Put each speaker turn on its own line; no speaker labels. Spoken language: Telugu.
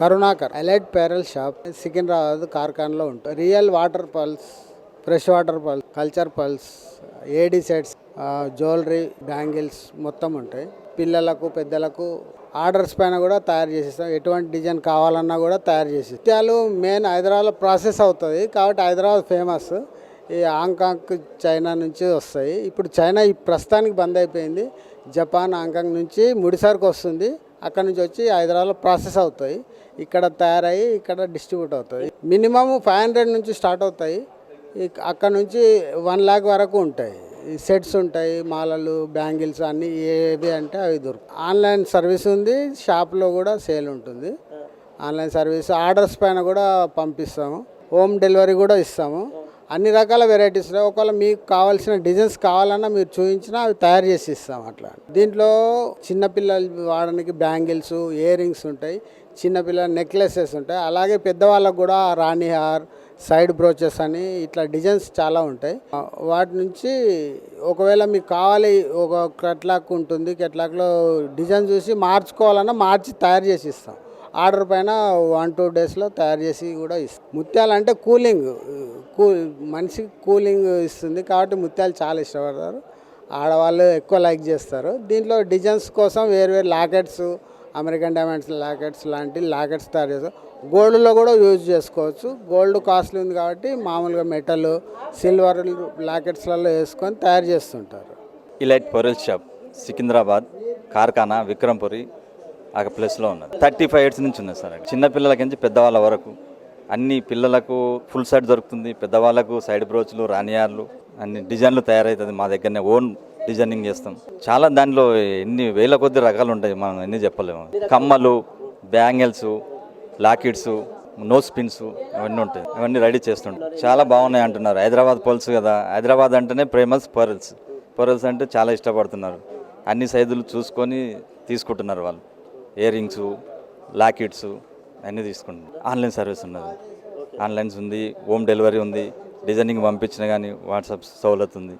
Karunakar elite pearl shop Secunderabad కార్ఖాన్లో ఉంటుంది real water pearls fresh water pearls culture pearls AD sets jewellery bangles మొత్తం ఉంటాయి. పిల్లలకు పెద్దలకు ఆర్డర్స్ పైన కూడా తయారు చేసేస్తాం. ఎటువంటి డిజైన్ కావాలన్నా కూడా తయారు చేసి ముత్యాలు మెయిన్ హైదరాబాద్లో ప్రాసెస్ అవుతుంది. కాబట్టి హైదరాబాద్ ఫేమస్. ఈ హాంకాంగ్ చైనా నుంచి వస్తాయి. ఇప్పుడు చైనా ఈ ప్రస్తుతానికి బంద్ అయిపోయింది. జపాన్ హాంకాంగ్ నుంచి ముడిసరుకు వస్తుంది. అక్కడ నుంచి వచ్చి హైదరాబాద్లో ప్రాసెస్ అవుతాయి. ఇక్కడ తయారయ్యి ఇక్కడ డిస్ట్రిబ్యూట్ అవుతాయి. మినిమం ఫైవ్ హండ్రెడ్ నుంచి స్టార్ట్ అవుతాయి. అక్కడ నుంచి వన్ ల్యాక్ వరకు ఉంటాయి. సెట్స్ ఉంటాయి మాలలు బ్యాంగిల్స్ అన్నీ ఏవి అంటే అవి దొరుకుతాయి. ఆన్లైన్ సర్వీస్ ఉంది షాప్లో కూడా సేల్ ఉంటుంది. ఆన్లైన్ సర్వీస్ ఆర్డర్స్ పైన కూడా పంపిస్తాము. హోమ్ డెలివరీ కూడా ఇస్తాము. అన్ని రకాల వెరైటీస్ ఉన్నాయి. ఒకవేళ మీకు కావాల్సిన డిజైన్స్ కావాలన్నా మీరు చూపించినా అవి తయారు చేసి ఇస్తాం అట్లా. దీంట్లో చిన్నపిల్లలు వాడడానికి బ్యాంగిల్స్ ఇయర్ రింగ్స్ ఉంటాయి చిన్నపిల్లల నెక్లెసెస్ ఉంటాయి. అలాగే పెద్దవాళ్ళకు కూడా రాణి హార్ సైడ్ బ్రోచెస్ అని ఇట్లా డిజైన్స్ చాలా ఉంటాయి. వాటి నుంచి ఒకవేళ మీకు కావాలి ఒక కెట్లాక్ ఉంటుంది కెట్లాక్లో డిజైన్ చూసి మార్చుకోవాలన్నా మార్చి తయారు చేసి ఇస్తాం. ఆర్డర్ పైన వన్ టూ డేస్లో తయారు చేసి కూడా ఇస్తాం. ముత్యాలంటే కూలింగ్ కూల్ మనిషికి కూలింగ్ ఇస్తుంది కాబట్టి ముత్యాలు చాలా ఇష్టపడతారు. ఆడవాళ్ళు ఎక్కువ లైక్ చేస్తారు. దీంట్లో డిజైన్స్ కోసం వేరు వేరు లాకెట్స్ అమెరికన్ డైమండ్స్ లాకెట్స్ లాంటి లాకెట్స్ తయారు చేస్తారు. గోల్డ్లో కూడా యూజ్ చేసుకోవచ్చు. గోల్డ్ కాస్ట్లీ ఉంది కాబట్టి మామూలుగా మెటల్ సిల్వర్ లాకెట్స్లలో వేసుకొని తయారు చేస్తుంటారు.
Elite pearl shop Secunderabad Karkhana Vikrampuri ఆ ప్లేస్లో ఉన్నది. థర్టీ ఫైవ్ ఇయర్స్ నుంచి ఉన్నది సార్ చిన్నపిల్లలకి నుంచి పెద్దవాళ్ళ వరకు అన్ని పిల్లలకు ఫుల్ సైడ్ దొరుకుతుంది. పెద్దవాళ్ళకు సైడ్ బ్రోచ్లు రానియార్లు అన్ని డిజైన్లు తయారవుతుంది మా దగ్గరనే. ఓన్ డిజైనింగ్ చేస్తాం. చాలా దానిలో ఎన్ని వేల కొద్ది రకాలు ఉంటాయి. మనం ఎన్ని చెప్పలేము. కమ్మలు బ్యాంగిల్స్ లాకెట్స్ నోస్ పిన్స్ అవన్నీ ఉంటాయి. అవన్నీ రెడీ చేస్తుంటాం. చాలా బాగున్నాయి అంటున్నారు. హైదరాబాద్ పోల్స్ కదా. హైదరాబాద్ అంటేనే ఫేమస్ పర్ల్స్. పర్ల్స్ అంటే చాలా ఇష్టపడుతున్నారు. అన్ని సైజులు చూసుకొని తీసుకుంటున్నారు వాళ్ళు. ఇయర్ రింగ్స్ లాకెట్స్ అన్నీ తీసుకుంటున్నారు ఆన్లైన్ సర్వీస్ ఉన్నది. ఆన్లైన్స్ ఉంది హోమ్ డెలివరీ ఉంది డిజైనింగ్ పంపించిన కానీ వాట్సాప్ సౌలత్ ఉంది.